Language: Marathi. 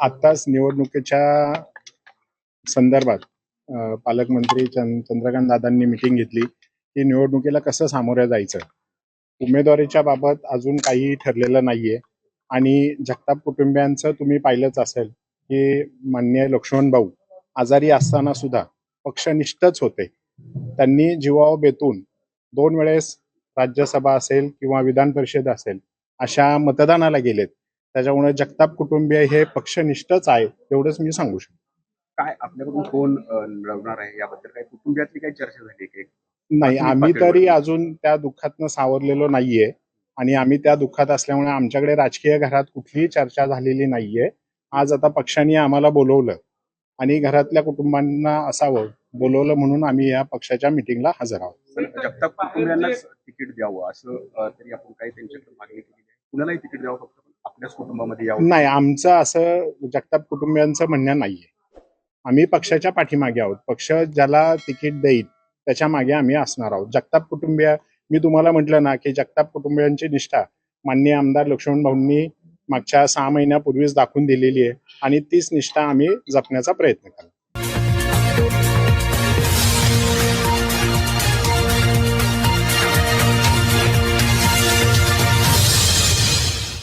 आत्ताच निवडणुकीच्या संदर्भात पालकमंत्री चंद्रकांत दादांनी मिटिंग घेतली की निवडणुकीला कसं सामोरं जायचं? उमेदवारीच्या बाबत अजून काही ठरलेलं नाहीये आणि जगताप कुटुंबियांचं तुम्ही पाहिलंच असेल की मान्य लक्ष्मण भाऊ आजारी असताना सुद्धा पक्षनिष्ठच होते. त्यांनी जीवाव बेतून दोन वेळेस राज्यसभा असेल किंवा विधान परिषद असेल अशा मतदानाला गेलेत. त्याच्यामुळे जगताप कुटुंबीय हे पक्षनिष्ठच आहे एवढंच मी सांगू शकतो. काय आपल्याकडून कोण अ, लढवणार आहे? याबद्दल काही कुटुंबियातली काही चर्चा झाली की नाही आम्ही. तरी अजून त्या दुःखातनं सावरलेलो नाहीये आणि आम्ही त्या दुःखात असल्यामुळे आमच्याकडे राजकीय घरात कुठलीही चर्चा झालेली नाहीये. आज आता पक्षाने आम्हाला बोलवलं आणि घरातल्या कुटुंबांना असावं बोलवलं म्हणून आम्ही या पक्षाच्या मिटिंगला हजर आहोत. जगताप कुटुंबियांनाच तिकीट द्यावं असं तरी आपण काही त्यांच्याकडे मागणी केली कुणालाही तिकीट द्यावं फक्त? आपल्याच कुटुंबामध्ये यावं. नाही आमचं असं जगताप कुटुंबियांचं म्हणणं नाहीये. आम्ही पक्षाच्या पाठीमागे आहोत. पक्ष ज्याला तिकीट देईल त्याच्यामागे आम्ही असणार आहोत. जगताप कुटुंबीय मी तुम्हाला म्हटलं ना की जगताप कुटुंबियांची निष्ठा माननीय आमदार लक्ष्मण भाऊंनी मागच्या सहा महिन्यापूर्वीच दाखवून दिलेली आहे आणि तीच निष्ठा आम्ही जपण्याचा प्रयत्न केला